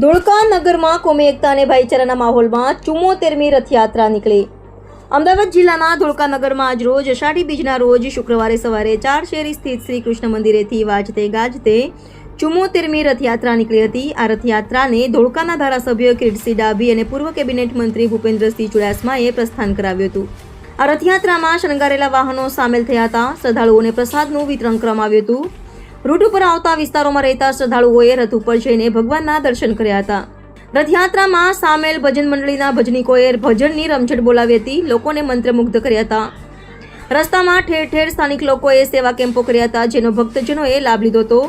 ધોળકા નગરમાં કોમી એકતા અને ભાઈચારાના માહોલમાં ચુમ્મોતેરમી રથયાત્રા નીકળી. અમદાવાદ જિલ્લાના ધોળકા નગરમાં આજ રોજ અષાઢી બીજના રોજ શુક્રવારે સવારે ચાર શેરી સ્થિત શ્રી કૃષ્ણ મંદિરેથી વાજતે ગાજતે ચુમ્મોતેરમી રથયાત્રા નીકળી હતી. આ રથયાત્રાને ધોળકાના ધારાસભ્ય કિરીટસિંહ ડાભી અને પૂર્વ કેબિનેટ મંત્રી ભૂપેન્દ્રસિંહ ચુડાસમાએ પ્રસ્થાન કરાવ્યું હતું. આ રથયાત્રામાં શણગારેલા વાહનો સામેલ થયા હતા. શ્રદ્ધાળુઓને પ્રસાદનું વિતરણ કરવામાં આવ્યું હતું. રૂટ ઉપર આવતા વિસ્તારોમાં રહેતા શ્રદ્ધાળુઓએ રથ ઉપર જઈને ભગવાનના દર્શન કર્યા હતા. રથયાત્રામાં સામેલ ભજન મંડળીના ભજનીકોએ ભજનની રમઝટ બોલાવી હતી. લોકોને મંત્રમુગ્ધ કર્યા હતા. રસ્તામાં ઠેર ઠેર સ્થાનિક લોકોએ સેવા કેમ્પો કર્યા હતા, જેનો ભક્તજનોએ લાભ લીધો હતો.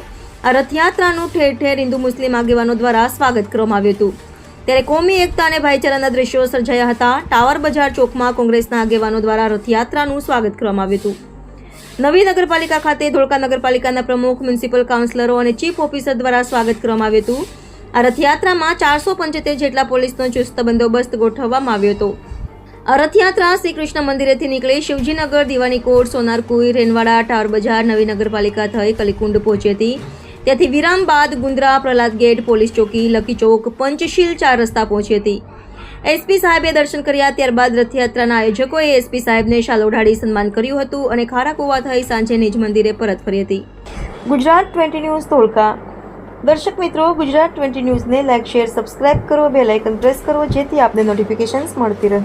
આ રથયાત્રાનું ઠેર ઠેર હિન્દુ મુસ્લિમ આગેવાનો દ્વારા સ્વાગત કરવામાં આવ્યું હતું. ત્યારે કોમી એકતા અને ભાઈચારાના દ્રશ્યો સર્જાયા હતા. ટાવર બજાર ચોકમાં કોંગ્રેસના આગેવાનો દ્વારા રથયાત્રાનું સ્વાગત કરવામાં આવ્યું હતું. નવી નગરપાલિકા ખાતે ધોળકા નગરપાલિકાના પ્રમુખ, મ્યુનિસિપલ કાઉન્સિલરો અને ચીફ ઓફિસર દ્વારા સ્વાગત કરવામાં આવ્યું હતું. આ રથયાત્રામાં ચારસો પંચોતેર જેટલા પોલીસનો ચુસ્ત બંદોબસ્ત ગોઠવવામાં આવ્યો હતો. આ રથયાત્રા શ્રી કૃષ્ણ મંદિરેથી નીકળી શિવજીનગર દિવાની કોટ સોનારકુઈ, રેનવાડા, ટાવર બજાર નવી નગરપાલિકા થઈ કલીકુંડ પહોંચી હતી. ત્યાંથી વિરામ બાદ ગુંદ્રા, પ્રહલાદ ગેટ, પોલીસ ચોકી, લકી ચોક, પંચશીલ ચાર રસ્તા પહોંચી હતી. એસપી સાહેબે દર્શન કર્યા ત્યારબાદ રથયાત્રાના આયોજકોએ એસપી સાહેબને શાલ ઓઢાડી સન્માન કર્યું હતું અને ખારા કુવા થઈ સાંજે નિજ મંદિરે પરત ફરી હતી. ગુજરાત ટ્વેન્ટી ન્યૂઝ ધોળકા દર્શક મિત્રો, ગુજરાત ટ્વેન્ટી ન્યૂઝને લાઇક શેર, સબસ્ક્રાઇબ કરો બે લાઇકન પ્રેસ કરો, જેથી આપને નોટિફિકેશન્સ મળતી રહે.